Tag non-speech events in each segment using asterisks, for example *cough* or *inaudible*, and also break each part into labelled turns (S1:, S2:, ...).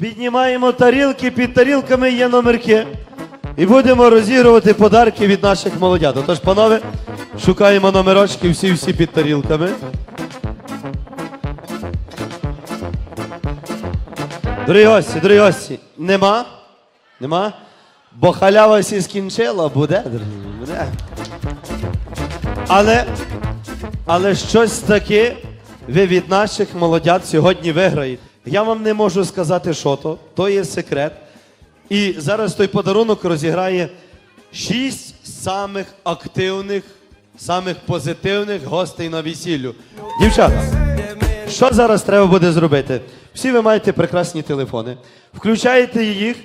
S1: Піднімаємо тарілки, під тарілками є номерки. І будемо розігрувати подарки від наших молодят. Отож, панове, шукаємо номерочки, всі-всі під тарілками. Дорогі гості, дорогі гості, нема? Нема? Бо халява сі скінчила, буде, дорогі, буде. Але, але щось таке ви від наших молодят сьогодні виграєте. Я вам не можу сказати, що то, то є секрет. І зараз той подарунок розіграє шість самих активних, самих позитивних гостей на весіллю. Дівчата, що зараз треба буде зробити? Всі ви маєте прекрасні телефони. Включаєте їх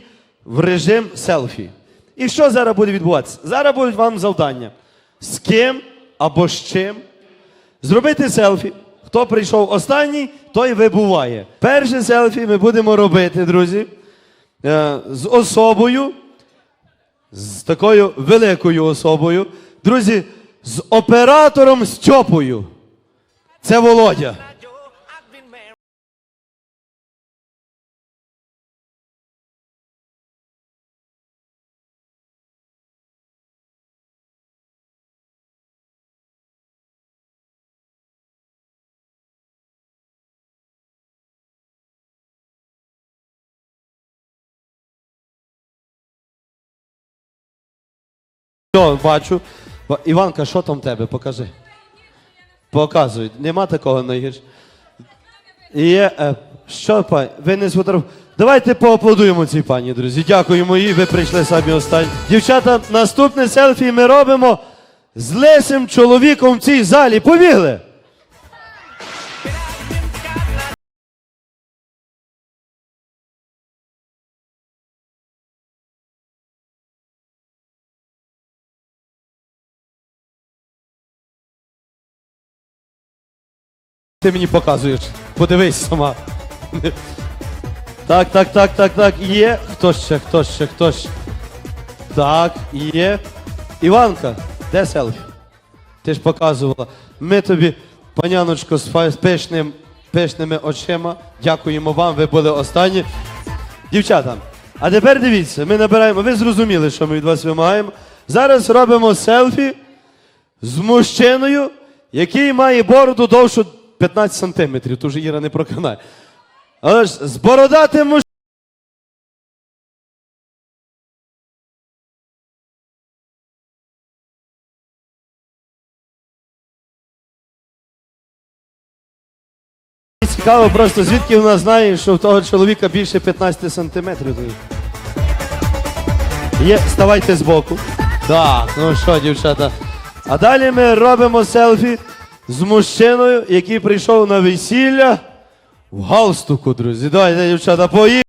S1: в режим селфі. І що зараз буде відбуватися? Зараз будуть вам завдання. З ким або з чим зробити селфі. Хто прийшов останній, той вибуває. Перше селфі ми будемо робити, друзі, е, з особою, з такою великою особою. Друзі, з оператором Стьопою. Це Володя. Все, бачу. Ба- Іванка, що там в тебе? Покажи. Показуй. Нема такого найгірше. Що, пані? Ви не сфотограф... Давайте поаплодуємо цій пані, друзі. Дякуємо їй, ви прийшли самі останні. Дівчата, наступне селфі ми робимо з лисим чоловіком в цій залі. Побігли! Ти мені показуєш. Подивись сама. Так, так, так, так, так. Є. Хто ще, хто ще, хто ще? Так, є. Іванка, де селфі? Ти ж показувала. Ми тобі, паняночко, з пишним, пишними очима. Дякуємо вам, ви були останні. Дівчата, а тепер дивіться, ми набираємо, ви зрозуміли, що ми від вас вимагаємо. Зараз робимо селфі з мужчиною, який має бороду довшу 15 сантиметрів, то вже Іра не проканає. Але ж з бородатим мужчиною. Цікаво просто, звідки вона знає, що в того чоловіка більше 15 сантиметрів. Є, ставайте збоку. Так, ну що, дівчата. А далі ми робимо селфі з мужчиною, який прийшов на весілля в галстуку, друзі. Давайте, дівчата, поїхали.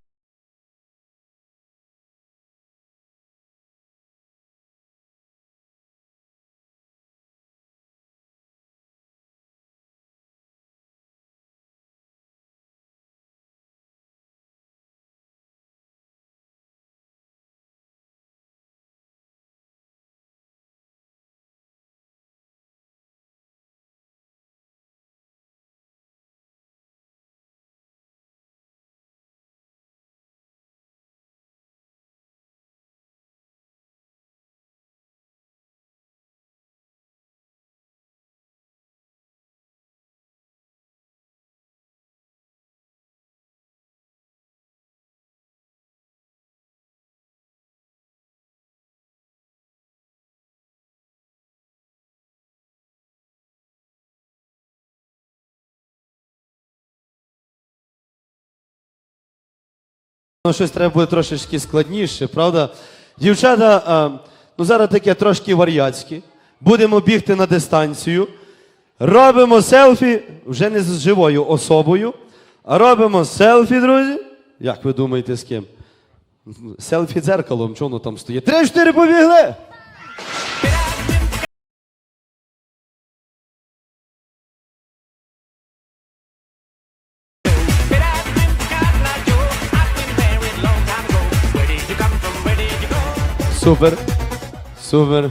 S1: Ну, щось треба буде трошечки складніше, правда? Дівчата, а, ну зараз таке трошки вар'яцьке. Будемо бігти на дистанцію. Робимо селфі вже не з живою особою, а робимо селфі, друзі. Як ви думаєте, з ким? Селфі дзеркалом, чого воно там стоїть? Три-чотири побігли! Супер. Супер.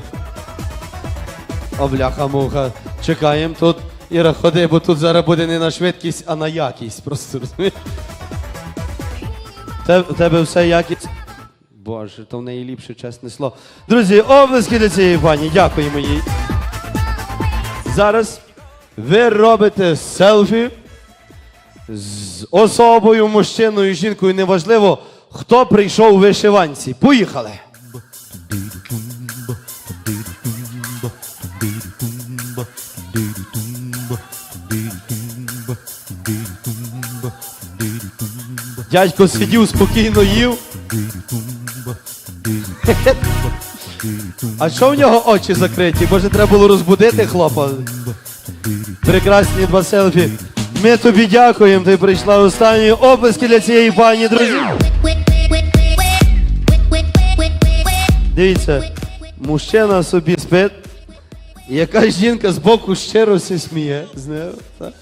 S1: О, бляха муха. Чекаємо тут. Іра, ходи, бо тут зараз буде не на швидкість, а на якість. Просто розумієш? Тебе все якість. Боже, то в неї ліпше, чесне слово. Друзі, облески для цієї пані. Дякуємо їй. Зараз ви робите селфі з особою, мужчиною, жінкою, неважливо, хто прийшов у вишиванці. Поїхали! Дядько сидів, спокійно їв. А що в нього очі закриті? Може, треба було розбудити хлопа? Прекрасні два селфі. Ми тобі дякуємо. Ти прийшла останні оплески для цієї пані, друзі. Дивіться, мужчина собі спить, якась жінка з боку щиро се сміє з нею. Так?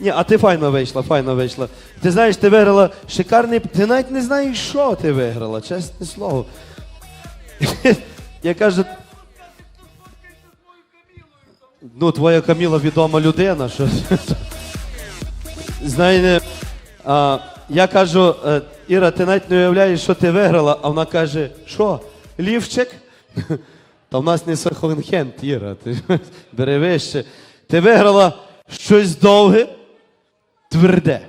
S1: Ні, а ти файно вийшла, файно вийшла. Ти знаєш, ти виграла шикарний. Ти навіть не знаєш, що ти виграла, чесне слово. *laughs* Я кажу. Ну, твоя Каміла відома людина. Що... *laughs* Знаєте, а, я кажу, е, Іра, ти навіть не уявляєш, що ти виграла, а вона каже, що, лівчик? *laughs* Та в нас не секонд-хенд, Іра, ти бери вище. Ти виграла щось довге, тверде.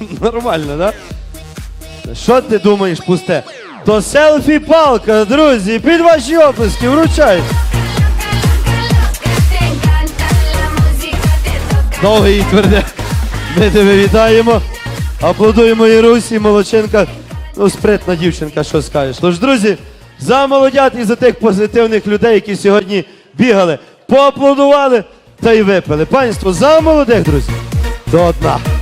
S1: *laughs* Нормально. Да? Що ти думаєш, пусте? То селфі-палка, друзі, під ваші оплески, вручай. Довге і тверде. Ми тебе вітаємо. Аплодуємо Ірусі, молодчинка. Ну, спритна дівчинка, що скажеш. Тож, друзі, за молодят і за тих позитивних людей, які сьогодні бігали, поаплодували та й випили. Панство, за молодих, друзі, Dodna.